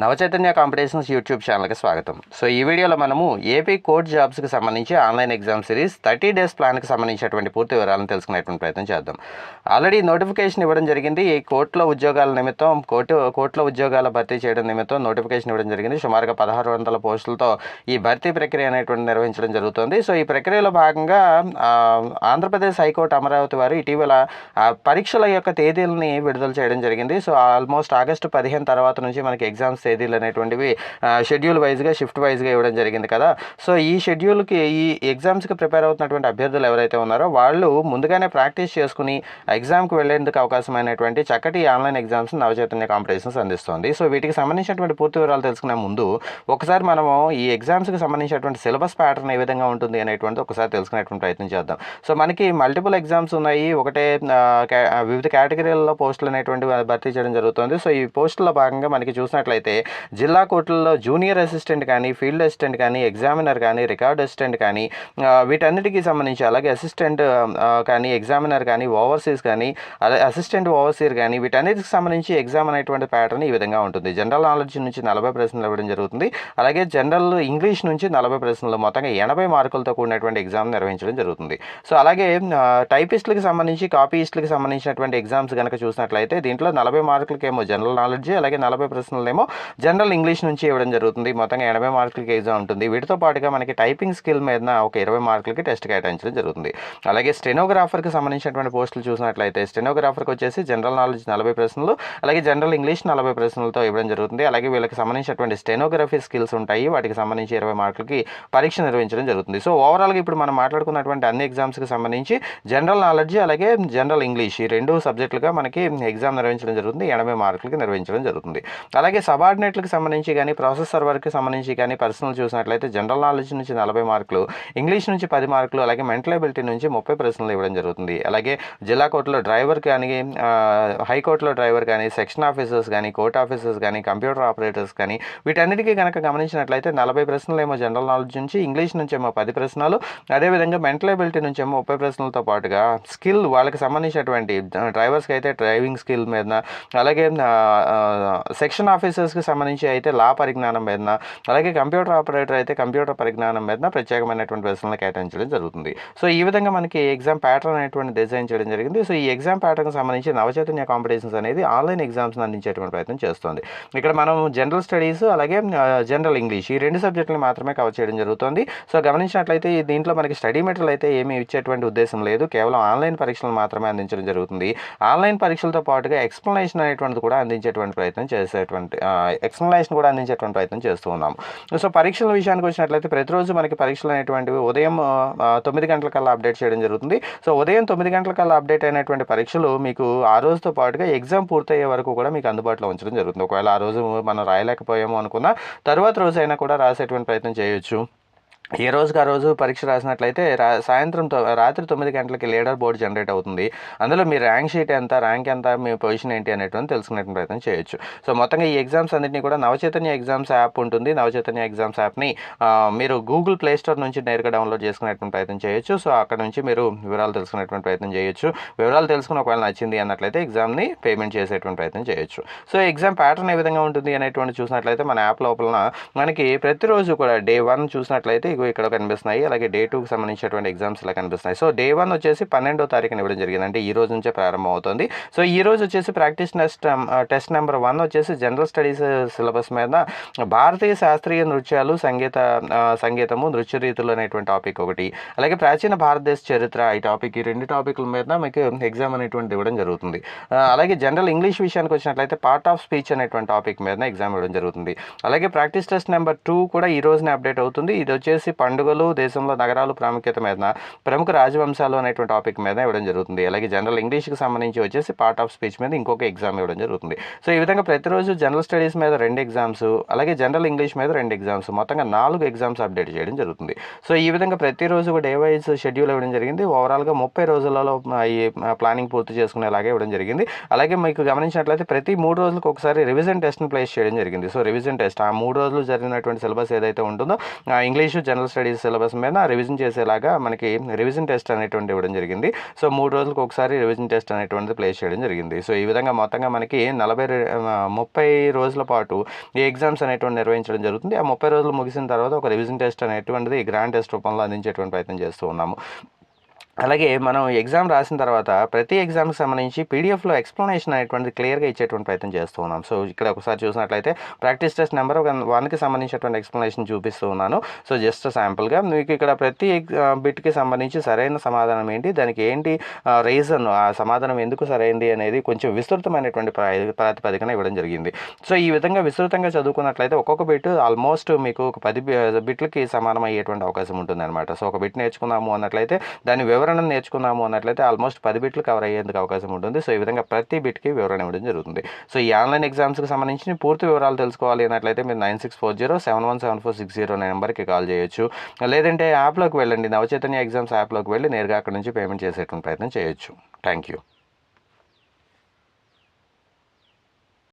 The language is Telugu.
నవచైతన్య కాంపిటీషన్స్ యూట్యూబ్ ఛానల్కి స్వాగతం. సో ఈ వీడియోలో మనము ఏపీ కోర్ట్ జాబ్స్కి సంబంధించి online exam series thirty days ప్లాన్కి సంబంధించినటువంటి పూర్తి వివరాలను తెలుసుకునేటువంటి ప్రయత్నం చేద్దాం. ఆల్రెడీ నోటిఫికేషన్ ఇవ్వడం జరిగింది. ఈ కోర్టులో ఉద్యోగాల నిమిత్తం కోర్టు కోర్టులో ఉద్యోగాల భర్తీ చేయడం నిమిత్తం నోటిఫికేషన్ ఇవ్వడం జరిగింది. సుమారుగా పదహారు వందల పోస్టులతో ఈ భర్తీ ప్రక్రియ అనేటువంటి నిర్వహించడం జరుగుతుంది. సో ఈ ప్రక్రియలో భాగంగా ఆంధ్రప్రదేశ్ హైకోర్టు అమరావతి వారు ఇటీవల పరీక్షల యొక్క తేదీలని విడుదల చేయడం జరిగింది. సో ఆల్మోస్ట్ ఆగస్టు పదిహేను తర్వాత నుంచి మనకి ఎగ్జామ్స్ తేదీలు అనేటువంటివి షెడ్యూల్ వైజ్గా షిఫ్ట్ వైజ్గా ఇవ్వడం జరిగింది కదా. సో ఈ షెడ్యూల్కి ఈ ఎగ్జామ్స్కి ప్రిపేర్ అవుతున్నటువంటి అభ్యర్థులు ఎవరైతే ఉన్నారో వాళ్ళు ముందుగానే ప్రాక్టీస్ చేసుకుని ఎగ్జామ్కి వెళ్ళేందుకు అవకాశమైనటువంటి చక్కటి ఆన్లైన్ ఎగ్జామ్స్ నవచైతన్య కాంపిటీషన్స్ అందిస్తుంది. సో వీటికి సంబంధించినటువంటి పూర్తి వివరాలు తెలుసుకునే ముందు ఒకసారి మనము ఈ ఎగ్జామ్స్కి సంబంధించినటువంటి సిలబస్ ప్యాటర్న్ ఏ విధంగా ఉంటుంది అనేటువంటి ఒకసారి తెలుసుకునేటువంటి ప్రయత్నం చేద్దాం. సో మనకి మల్టిపుల్ ఎగ్జామ్స్ ఉన్నాయి. ఒకటే వివిధ కేటగిరీలలో పోస్టులు అనేటువంటి భర్తీ చేయడం జరుగుతుంది. సో ఈ పోస్టుల భాగంగా మనకి చూసినట్లయితే జిల్లా కోర్టుల్లో జూనియర్ అసిస్టెంట్ కానీ ఫీల్డ్ అసిస్టెంట్ కానీ ఎగ్జామినర్ కానీ రికార్డ్ అసిస్టెంట్ కానీ వీటన్నిటికీ సంబంధించి అలాగే అసిస్టెంట్ కానీ ఎగ్జామినర్ కానీ ఓవర్సీస్ కానీ అలాగే అసిస్టెంట్ ఓవర్సీర్ కానీ వీటన్నిటికి సంబంధించి ఎగ్జామ్ అనేటువంటి ప్యాటర్న్ ఈ విధంగా ఉంటుంది. జనరల్ నాలెడ్జ్ నుంచి నలభై ప్రశ్నలు ఇవ్వడం జరుగుతుంది. అలాగే జనరల్ ఇంగ్లీష్ నుంచి నలభై ప్రశ్నలు మొత్తంగా ఎనభై మార్కులతో కూడినటువంటి ఎగ్జామ్ నిర్వహించడం జరుగుతుంది. సో అలాగే టైపిస్టులకు సంబంధించి కాపీయిస్టులకు సంబంధించినటువంటి ఎగ్జామ్స్ కనుక చూసినట్లయితే దీంట్లో నలభై మార్కులకేమో జనరల్ నాలెడ్జ్ అలాగే నలభై ప్రశ్నలేమో జనరల్ ఇంగ్లీష్ నుంచి ఇవ్వడం జరుగుతుంది. మొత్తంగా ఎనభై మార్కులకి ఎగ్జామ్ ఉంటుంది. వీటితో పాటుగా మనకి టైపింగ్ స్కిల్ మీద ఒక ఇరవై మార్కులకి టెస్ట్ కేటాయించడం జరుగుతుంది. అలాగే స్టెనోగ్రాఫర్కి సంబంధించినటువంటి పోస్టులు చూసినట్లయితే స్టెనోగ్రాఫర్కి వచ్చేసి జనరల్ నాలెడ్జ్ నలభై ప్రశ్నలు అలాగే జనరల్ ఇంగ్లీష్ నలభై ప్రశ్నలతో ఇవ్వడం జరుగుతుంది. అలాగే వీళ్ళకి సంబంధించినటువంటి స్టెనోగ్రఫీ స్కిల్స్ ఉంటాయి. వాటికి సంబంధించి ఇరవై మార్కులకి పరీక్ష నిర్వహించడం జరుగుతుంది. సో ఓవరాల్గా ఇప్పుడు మనం మాట్లాడుకున్నటువంటి అన్ని ఎగ్జామ్స్కి సంబంధించి జనరల్ నాలెడ్జ్ అలాగే జనరల్ ఇంగ్లీష్ ఈ రెండు సబ్జెక్టులుగా మనకి ఎగ్జామ్ నిర్వహించడం జరుగుతుంది. ఎనభై మార్కులకి నిర్వహించడం జరుగుతుంది. అలాగే సబార్డినేట్లకు సంబంధించి కానీ ప్రాసెస్ సర్వర్కి సంబంధించి కానీ పర్సనల్ చూసినట్లయితే జనరల్ నాలెడ్జ్ నుంచి నలభై మార్కులు ఇంగ్లీష్ నుంచి పది మార్కులు అలాగే మెంటల్ ఎబిలిటీ నుంచి ముప్పై ప్రశ్నలు ఇవ్వడం జరుగుతుంది. అలాగే జిల్లా కోర్టులో డ్రైవర్ కానీ హైకోర్టులో డ్రైవర్ కానీ సెక్షన్ ఆఫీసర్స్ కానీ కోర్ట్ ఆఫీసర్స్ కానీ కంప్యూటర్ ఆపరేటర్స్ కానీ వీటన్నిటికీ కనుక గమనించినట్లయితే నలభై ప్రశ్నలు ఏమో జనరల్ నాలెడ్జ్ నుంచి ఇంగ్లీష్ నుంచి ఏమో పది ప్రశ్నలు అదేవిధంగా మెంటల్ ఎబిలిటీ నుంచి ఏమో ముప్పై ప్రశ్నలతో పాటుగా స్కిల్ వాళ్ళకి సంబంధించినటువంటి డ్రైవర్స్కి అయితే డ్రైవింగ్ స్కిల్ మీద అలాగే సెక్షన్ ఆఫీసర్స్ కి సంబంధించి అయితే లా పరిజ్ఞానం మీద అలాగే కంప్యూటర్ ఆపరేటర్ అయితే కంప్యూటర్ పరిజ్ఞానం మీద ప్రత్యేకమైనటువంటి ప్రశ్నలు కేటాయించడం జరుగుతుంది. సో ఈ విధంగా మనకి ఎగ్జామ్ ప్యాటర్న్ అనేటువంటి డిజైన్ చేయడం జరిగింది. సో ఈ ఎగ్జామ్ ప్యాటర్న్కి సంబంధించి నవచైతన్య కాంపిటీషన్స్ అనేది ఆన్లైన్ ఎగ్జామ్స్ అందించేటువంటి ప్రయత్నం చేస్తుంది. ఇక్కడ మనం జనరల్ స్టడీస్ అలాగే జనరల్ ఇంగ్లీష్ ఈ రెండు సబ్జెక్టులు మాత్రమే కవర్ చేయడం జరుగుతుంది. సో గమనించినట్లయితే దీంట్లో మనకి స్టడీ మెటీరియల్ అయితే ఏమీ ఇచ్చేటువంటి ఉద్దేశం లేదు. కేవలం ఆన్లైన్ పరీక్షలు మాత్రమే అందించడం జరుగుతుంది. ఆన్లైన్ పరీక్షలతో పాటుగా ఎక్స్ప్లెనేషన్ అనేటువంటిది కూడా అందించేటువంటి ప్రయత్నం చేసేటువంటి ఎక్స్ప్లెనేషన్ కూడా అందించేటువంటి ప్రయత్నం చేస్తూ ఉన్నాము. సో పరీక్షల విషయానికి వచ్చినట్లయితే ప్రతిరోజు మనకి పరీక్షలు అనేటువంటివి ఉదయం తొమ్మిది తొమ్మిది గంటలకల్లా అప్డేట్ చేయడం జరుగుతుంది. సో ఉదయం తొమ్మిది గంటలకల్లా అప్డేట్ అయినటువంటి పరీక్షలు మీకు ఆ రోజుతో పాటుగా ఎగ్జామ్ పూర్తయ్యే వరకు కూడా మీకు అందుబాటులో ఉంచడం జరుగుతుంది. ఒకవేళ ఆ రోజు మనం రాయలేకపోయాము అనుకున్నా తర్వాత రోజు అయినా కూడా రాసేటువంటి ప్రయత్నం చేయొచ్చు. ఏ రోజుకి ఆ రోజు పరీక్ష రాసినట్లయితే రా సాయంత్రం రాత్రి తొమ్మిది గంటలకి లీడర్ బోర్డు జనరేట్ అవుతుంది. అందులో మీ ర్యాంక్ షీట్ ఎంత ర్యాంక్ ఎంత మీ పొజిషన్ ఏంటి అనేటువంటి తెలుసుకునే ప్రయత్నం చేయొచ్చు. సో మొత్తంగా ఈ ఎగ్జామ్స్ అన్నింటినీ కూడా నవచైతన్య ఎగ్జామ్స్ యాప్ ఉంటుంది. నవచైతన్య ఎగ్జామ్స్ యాప్ని మీరు గూగుల్ ప్లే స్టోర్ నుంచి నేరుగా డౌన్లోడ్ చేసుకునేటువంటి ప్రయత్నం చేయొచ్చు. సో అక్కడ నుంచి మీరు వివరాలు తెలుసుకునేటువంటి ప్రయత్నం చేయొచ్చు. వివరాలు తెలుసుకుని ఒకవేళ నచ్చింది అన్నట్లయితే ఎగ్జామ్ని పేమెంట్ చేసేటువంటి ప్రయత్నం చేయొచ్చు. సో ఎగ్జామ్ ప్యాటర్న్ ఏ విధంగా ఉంటుంది అనేటువంటి చూసినట్లయితే మన యాప్ లోపల మనకి ప్రతిరోజు కూడా డే వన్ చూసినట్లయితే ఇగో ఇక్కడ కనిపిస్తున్నాయి. అలాగే డే టూకి సంబంధించినటువంటి ఎగ్జామ్స్ ఇలా కనిపిస్తున్నాయి. సో డే వన్ వచ్చేసి పన్నెండో తారీఖున ఇవ్వడం జరిగింది అంటే ఈ రోజు నుంచే ప్రారంభం అవుతుంది సో ఈ రోజు వచ్చేసి practice test test number one వచ్చేసి జనరల్ స్టడీస్ సిలబస్ మీద భారతీయ శాస్త్రీయ నృత్యాలు సంగీత uh, సంగీతము నృత్య రీతులు అనేటువంటి టాపిక్ ఒకటి. అలాగే ప్రాచీన భారతదేశ చరిత్ర ఈ టాపిక్ ఈ రెండు టాపిక్ల మీద మీకు ఎగ్జామ్ uh, అనేటువంటి ఇవ్వడం జరుగుతుంది. అలాగే జనరల్ ఇంగ్లీష్ విషయానికి వచ్చినట్లయితే పార్ట్ ఆఫ్ స్పీచ్ అనేటువంటి టాపిక్ మీద ఎగ్జామ్ ఇవ్వడం జరుగుతుంది. అలాగే ప్రాక్టీస్ టెస్ట్ నెంబర్ టూ కూడా ఈ రోజునే అప్డేట్ అవుతుంది. ఇది వచ్చేసి పండుగలు దేశంలో నగరాలు ప్రాముఖ్యత మీద ప్రముఖ రాజవంశాలు అనేటువంటి టాపిక్ మీద ఇవ్వడం జరుగుతుంది. అలాగే జనరల్ ఇంగ్లీష్కి సంబంధించి వచ్చేసి పార్ట్ ఆఫ్ స్పీచ్ మీద ఇంకొక ఎగ్జామ్ ఇవ్వడం జరుగుతుంది. సో ఈ విధంగా ప్రతిరోజు జనరల్ స్టడీస్ మీద రెండు ఎగ్జామ్స్ అలాగే జనరల్ ఇంగ్లీష్ మీద రెండు ఎగ్జామ్స్ మొత్తంగా నాలుగు ఎగ్జామ్స్ అప్డేట్ చేయడం జరుగుతుంది. సో ఈ విధంగా ప్రతిరోజు డే వైజ్ షెడ్యూల్ ఇవ్వడం జరిగింది. ఓవరాల్గా ముప్పై రోజులలో ఈ ప్లానింగ్ పూర్తి చేసుకునేలాగే ఇవ్వడం జరిగింది. అలాగే మీకు గమనించినట్లయితే ప్రతి మూడు రోజులకు ఒకసారి రివిజన్ టెస్ట్ని ప్లేస్ చేయడం జరిగింది. సో రివిజన్ టెస్ట్ ఆ మూడు రోజులు జరిగినటువంటి సిలబస్ ఏదైతే ఉంటుందో English general general studies syllabus మీద రివిజన్ చేసేలాగా మనకి రివిజన్ టెస్ట్ అనేటువంటి ఇవ్వడం జరిగింది. సో మూడు రోజులకు ఒకసారి రివిజన్ టెస్ట్ అనేటువంటిది ప్లేస్ చేయడం జరిగింది. సో ఈ విధంగా మొత్తంగా మనకి నలభై ముప్పై రోజుల పాటు ఈ ఎగ్జామ్స్ అనేటువంటి నిర్వహించడం జరుగుతుంది. ఆ ముప్పై రోజులు ముగిసిన తర్వాత ఒక రివిజన్ టెస్ట్ అనేటువంటిది గ్రాండ్ టెస్ట్ రూపంలో అందించేటువంటి ప్రయత్నం చేస్తూ ఉన్నాము. అలాగే మనం ఎగ్జామ్ రాసిన తర్వాత ప్రతి ఎగ్జామ్కి సంబంధించి పీడిఎఫ్లో ఎక్స్ప్లెనేషన్ అనేటువంటిది క్లియర్గా ఇచ్చేటువంటి ప్రయత్నం చేస్తూ ఉన్నాం. సో ఇక్కడ ఒకసారి చూసినట్లయితే ప్రాక్టీస్ టెస్ట్ నెంబర్ వన్కి సంబంధించినటువంటి ఎక్స్ప్లెనేషన్ చూపిస్తూ ఉన్నాను. సో జస్ట్ శాంపుల్గా మీకు ఇక్కడ ప్రతి బిట్కి సంబంధించి సరైన సమాధానం ఏంటి? దానికి ఏంటి రీజన్ ఆ సమాధానం ఎందుకు సరైంది అనేది కొంచెం విస్తృతమైనటువంటి ప్రాతిపదికన ఇవ్వడం జరిగింది. సో ఈ విధంగా విస్తృతంగా చదువుకున్నట్లయితే ఒక్కొక్క బిట్ ఆల్మోస్ట్ మీకు ఒక పది బిట్లకి సమానం అయ్యేటువంటి అవకాశం ఉంటుంది అనమాట సో ఒక బిట్ నేర్చుకున్నాము అన్నట్లయితే దాని వివరణ నేర్చుకున్నాము అన్నట్లయితే ఆల్మోస్ట్ పది బిట్లు కవర్ అయ్యేందుకు అవకాశం ఉంటుంది. సో ఈ విధంగా ప్రతి బిట్కి వివరణ ఇవ్వడం జరుగుతుంది. సో ఈ ఆన్లైన్ ఎగ్జామ్స్కి సంబంధించి పూర్తి వివరాలు తెలుసుకోవాలి అన్నట్లయితే మీరు nine six four zero seven one seven four six zero నెంబర్కి కాల్ చేయొచ్చు. లేదంటే యాప్లోకి వెళ్ళండి. నవచైతన్య ఎగ్జామ్స్ యాప్లోకి వెళ్ళి నేరుగా అక్కడ నుంచి పేమెంట్ చేసేటువంటి ప్రయత్నం చేయొచ్చు. Thank you